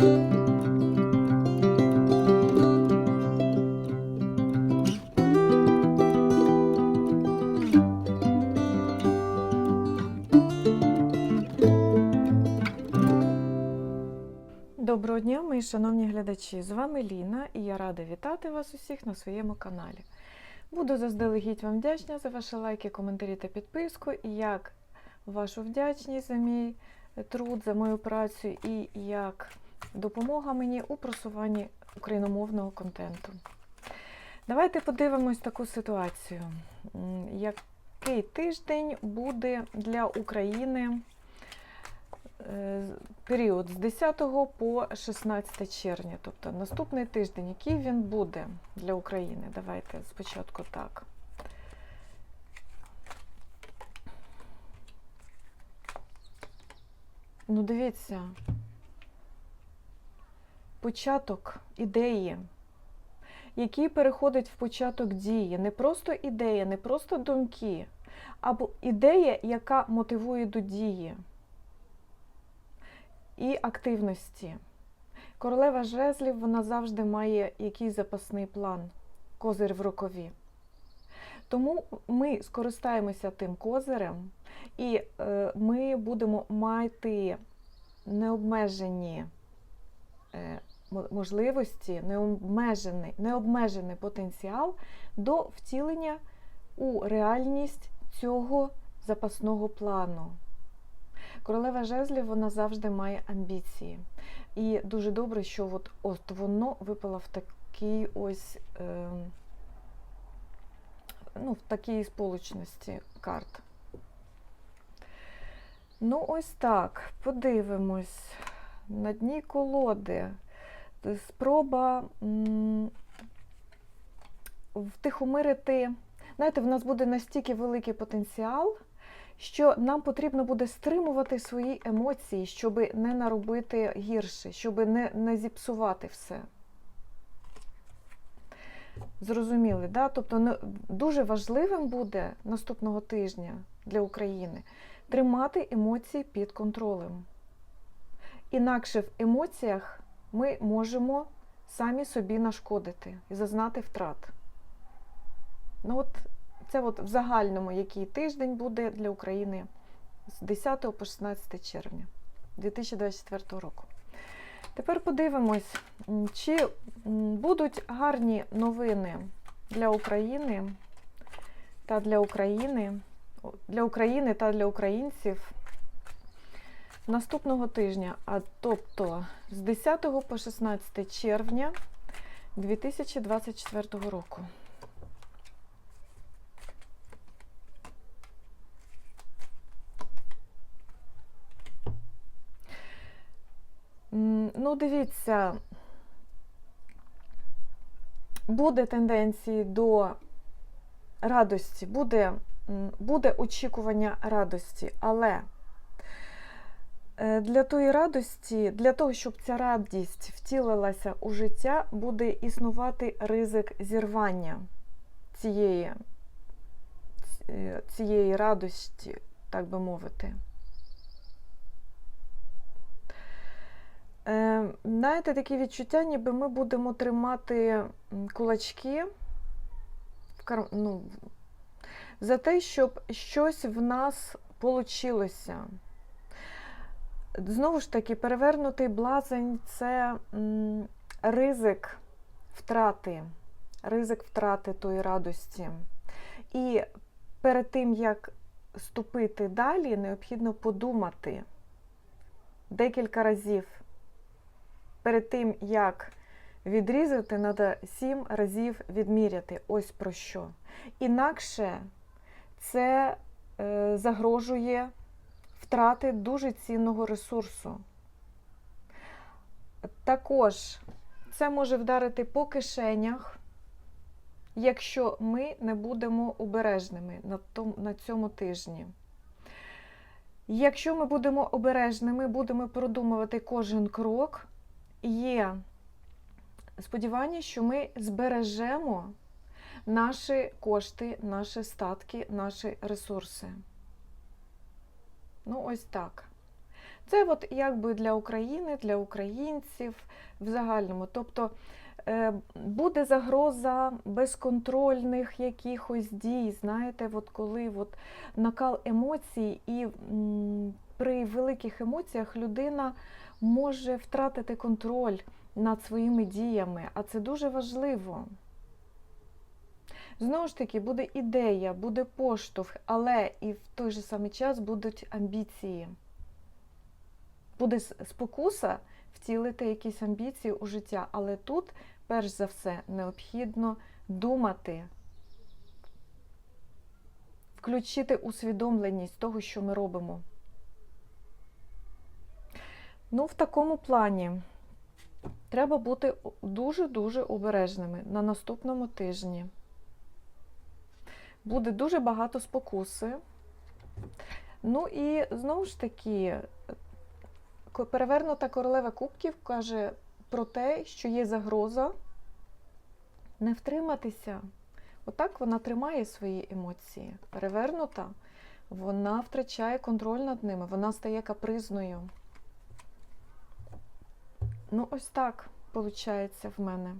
Доброго дня, мої шановні глядачі! З вами Ліна і я рада вітати вас усіх на своєму каналі. Буду заздалегідь вам вдячна за ваші лайки, коментарі та підписку, і як вашу вдячність за мій труд, за мою працю і як допомога мені у просуванні україномовного контенту. Давайте подивимось таку ситуацію. Який тиждень буде для України? е, період з 10 по 16 червня, тобто наступний тиждень, який він буде для України. Давайте спочатку так. Ну, дивіться, початок ідеї, який переходить в початок дії. Не просто ідея, не просто думки, а ідея, яка мотивує до дії і активності. Королева жезлів вона завжди має якийсь запасний план, козир в рукаві. Тому ми скористаємося тим козирем, і е, ми будемо мати необмежені е, можливості, необмежений, необмежений потенціал до втілення у реальність цього запасного плану. Королева жезлів вона завжди має амбіції. І дуже добре, що от, от воно випало в такій ось е, ну, в такій сполучності карт. Ну, ось так. Подивимось. На дні колоди. Спроба втихомирити. Знаєте, в нас буде настільки великий потенціал що нам потрібно буде стримувати свої емоції, щоб не наробити гірше, щоб не, не зіпсувати все. Зрозуміли, да? Тобто не, дуже важливим буде наступного тижня для України тримати емоції під контролем. Інакше в емоціях ми можемо самі собі нашкодити і зазнати втрат. Ну от це от в загальному, який тиждень буде для України з 10 по 16 червня 2024 року. Тепер подивимось, чи будуть гарні новини для України та для України, для України та для українців наступного тижня, а тобто з 10 по 16 червня 2024 року. Ну, дивіться, буде тенденції до радості, буде, буде очікування радості, але для тої радості, для того, щоб ця радість втілилася у життя, буде існувати ризик зірвання цієї, цієї радості, так би мовити. Е, Знаєте, такі відчуття, ніби ми будемо тримати кулачки в кар... ну, за те, щоб щось в нас получилося. Знову ж таки, перевернутий блазень це ризик втрати, ризик втрати тої радості. І перед тим, як ступити далі, необхідно подумати декілька разів перед тим, як відрізати, треба сім разів відміряти. Ось про що. Інакше це е, загрожує втрати дуже цінного ресурсу. Також це може вдарити по кишенях, якщо ми не будемо обережними на, цьому тижні. Якщо ми будемо обережними, будемо продумувати кожен крок, є сподівання, що ми збережемо наші кошти, наші статки, наші ресурси. Ну, ось так. Це от якби для України, для українців в загальному. Тобто е, буде загроза безконтрольних якихось дій, знаєте, от коли от накал емоцій, і при великих емоціях людина може втратити контроль над своїми діями, а це дуже важливо. Знову ж таки, буде ідея, буде поштовх, але і в той же самий час будуть амбіції. Буде спокуса втілити якісь амбіції у життя, але тут, перш за все, необхідно думати, включити усвідомленість того, що ми робимо. Ну, в такому плані треба бути дуже-дуже обережними на наступному тижні. Буде дуже багато спокуси. Ну і знову ж таки, перевернута королева кубків каже про те, що є загроза не втриматися. Отак вона тримає свої емоції. Перевернута, вона втрачає контроль над ними, вона стає капризною. Ну, ось так виходить в мене.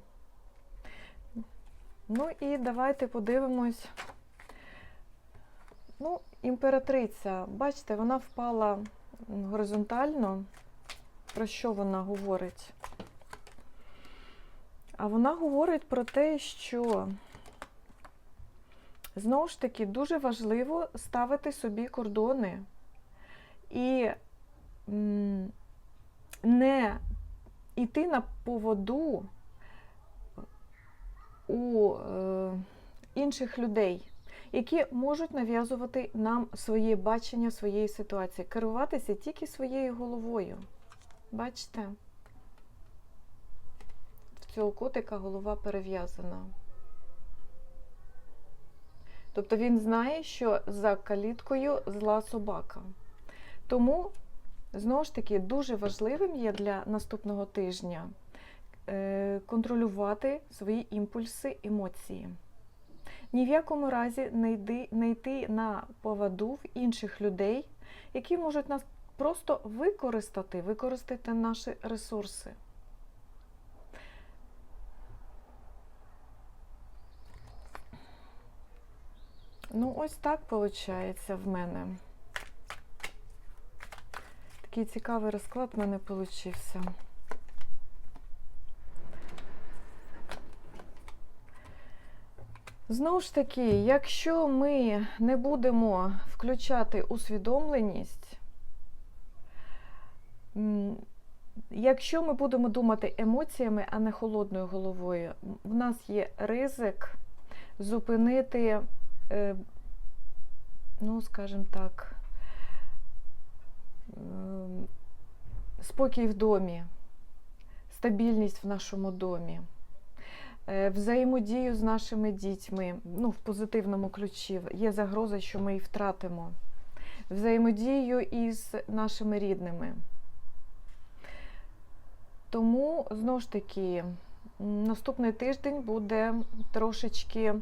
Ну і давайте подивимось. Ну, імператриця, бачите, вона впала горизонтально. Про що вона говорить? А вона говорить про те, що знову ж таки дуже важливо ставити собі кордони і не йти на поводу у е, інших людей, які можуть нав'язувати нам своє бачення своєї ситуації, керуватися тільки своєю головою. Бачите? В цього котика голова перев'язана. Тобто він знає, що за каліткою зла собака. Тому, знову ж таки, дуже важливим є для наступного тижня е, контролювати свої імпульси, емоції. Ні в якому разі не йди, не йти на поводу в інших людей, які можуть нас просто використати, використати наші ресурси. Ну, ось так виходить в мене. Такий цікавий розклад в мене вийшов. Знову ж таки, якщо ми не будемо включати усвідомленість, якщо ми будемо думати емоціями, а не холодною головою, в нас є ризик зупинити, е, ну, скажімо так, ем, спокій в домі, стабільність в нашому домі, взаємодію з нашими дітьми, ну, в позитивному ключі. Є загроза, що ми її втратимо. Взаємодію із нашими рідними. Тому, знову ж таки, наступний тиждень буде трошечки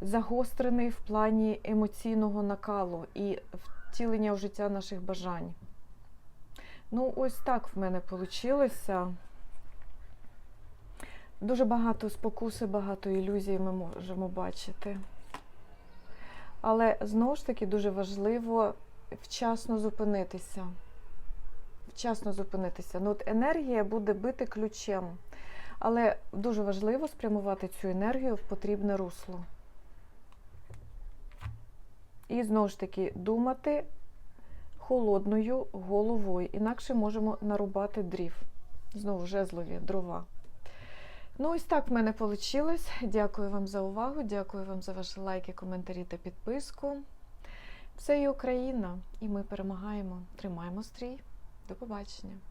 загострений в плані емоційного накалу і втілення в життя наших бажань. Ну, ось так в мене вийшло. Дуже багато спокуси, багато ілюзій ми можемо бачити. Але знову ж таки дуже важливо вчасно зупинитися. Вчасно зупинитися. Ну, от енергія буде бити ключем. Але дуже важливо спрямувати цю енергію в потрібне русло. І знову ж таки думати холодною головою, інакше можемо нарубати дрів. Знову жезлові дрова. Ну, ось так в мене вийшло. Дякую вам за увагу, дякую вам за ваші лайки, коментарі та підписку. Все є Україна, і ми перемагаємо. Тримаємо стрій. До побачення!